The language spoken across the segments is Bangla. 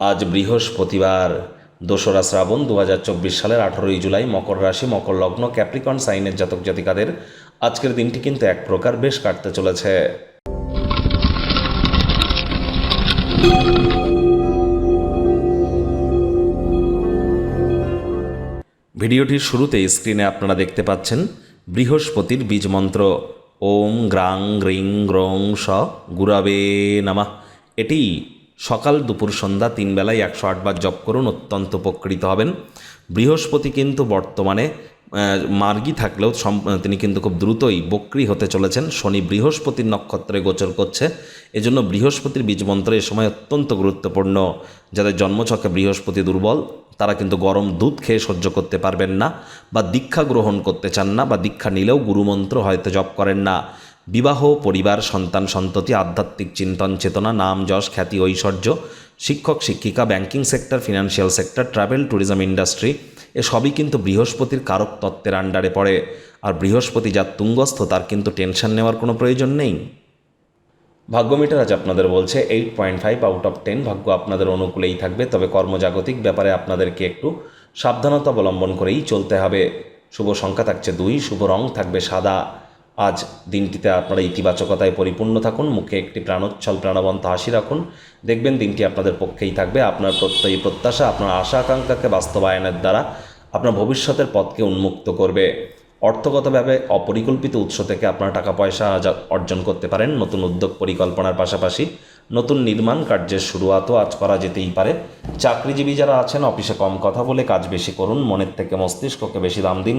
আজ বৃহস্পতিবার, দোসরা শ্রাবণ দু হাজার চব্বিশ সালের আঠারোই জুলাই মকর রাশি, মকর লগ্ন, ক্যাপ্রিকন, সাইনের জাতক জাতিকাদের আজকের দিনটি কিন্তু এক প্রকার বেশ কাটতে চলেছে। ভিডিওটির শুরুতে স্ক্রিনে আপনারা দেখতে পাচ্ছেন বৃহস্পতির বীজ মন্ত্র। ওম গ্রাং গ্রিং গ্রং স গুরাবে নামা। এটি সকাল দুপুর সন্ধ্যা তিন বেলায় একশো আটবার জপ করুন, অত্যন্ত উপকৃত হবেন। বৃহস্পতি কিন্তু বর্তমানে মার্গী থাকলেও তিনি কিন্তু খুব দ্রুতই বক্রি হতে চলেছেন। শনি বৃহস্পতির নক্ষত্রে গোচর করছে। এজন্য বৃহস্পতির বীজমন্ত্র এ সময় অত্যন্ত গুরুত্বপূর্ণ। যাদের জন্মছকে বৃহস্পতি দুর্বল, তারা কিন্তু গরম দুধ খেয়ে সহ্য করতে পারবেন না বা দীক্ষা গ্রহণ করতে চান না বা দীক্ষা নিলেও গুরুমন্ত্র হয়তো জপ করেন না। বিবাহ, পরিবার, সন্তান, সন্ততি, আধ্যাত্মিক চিন্তন, চেতনা, নাম, যশ, খ্যাতি, ঐশ্বর্য, শিক্ষক, শিক্ষিকা, banking sector, financial sector, travel, tourism industry, এ সবই কিন্তু বৃহস্পতির কারক তত্ত্বের আন্ডারে পড়ে। আর বৃহস্পতি যার তুঙ্গস্থ, তার কিন্তু টেনশন নেওয়ার কোনো প্রয়োজন নেই। ভাগ্যমিটার আজ আপনাদের বলছে, eight point five out of ten ভাগ্য আপনাদের অনুকূলেই থাকবে। তবে কর্মজাগতিক ব্যাপারে আপনাদেরকে একটু সাবধানতা অবলম্বন করেই চলতে হবে। শুভ সংখ্যা থাকছে দুই, শুভ রং থাকবে সাদা। আজ দিনটিতে আপনারা ইতিবাচকতায় পরিপূর্ণ থাকুন, মুখে একটি প্রাণোচ্ছল প্রাণবন্ত হাসি রাখুন। দেখবেন দিনটি আপনাদের পক্ষেই থাকবে। আপনার প্রত্যয়ী প্রত্যাশা, আপনার আশা আকাঙ্ক্ষাকে বাস্তবায়নের দ্বারা আপনার ভবিষ্যতের পথকে উন্মুক্ত করবে। অর্থগতভাবে অপরিকল্পিত উৎস থেকে আপনার টাকা পয়সা অর্জন করতে পারেন। নতুন উদ্যোগ পরিকল্পনার পাশাপাশি নতুন নির্মাণ কার্যের শুরুয়াতও আজ করা যেতেই পারে। চাকরিজীবী যারা আছেন, অফিসে কম কথা বলে কাজ বেশি করুন। মনের থেকে মস্তিষ্ককে বেশি দাম দিন।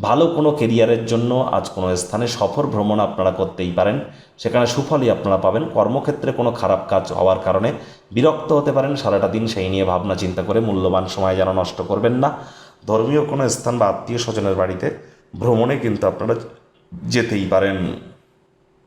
ভালো কোনো কেরিয়ারের জন্য আজ কোনো স্থানে সফর ভ্রমণ আপনারা করতেই পারেন। সেখানে সুফলই আপনারা পাবেন। কর্মক্ষেত্রে কোনো খারাপ কাজ হওয়ার কারণে বিরক্ত হতে পারেন। সারাটা দিন সেই নিয়ে ভাবনা চিন্তা করে মূল্যবান সময় যেন নষ্ট করবেন না। ধর্মীয় কোনো স্থান বা আত্মীয় স্বজনের বাড়িতে ভ্রমণে কিন্তু আপনারা যেতেই পারেন।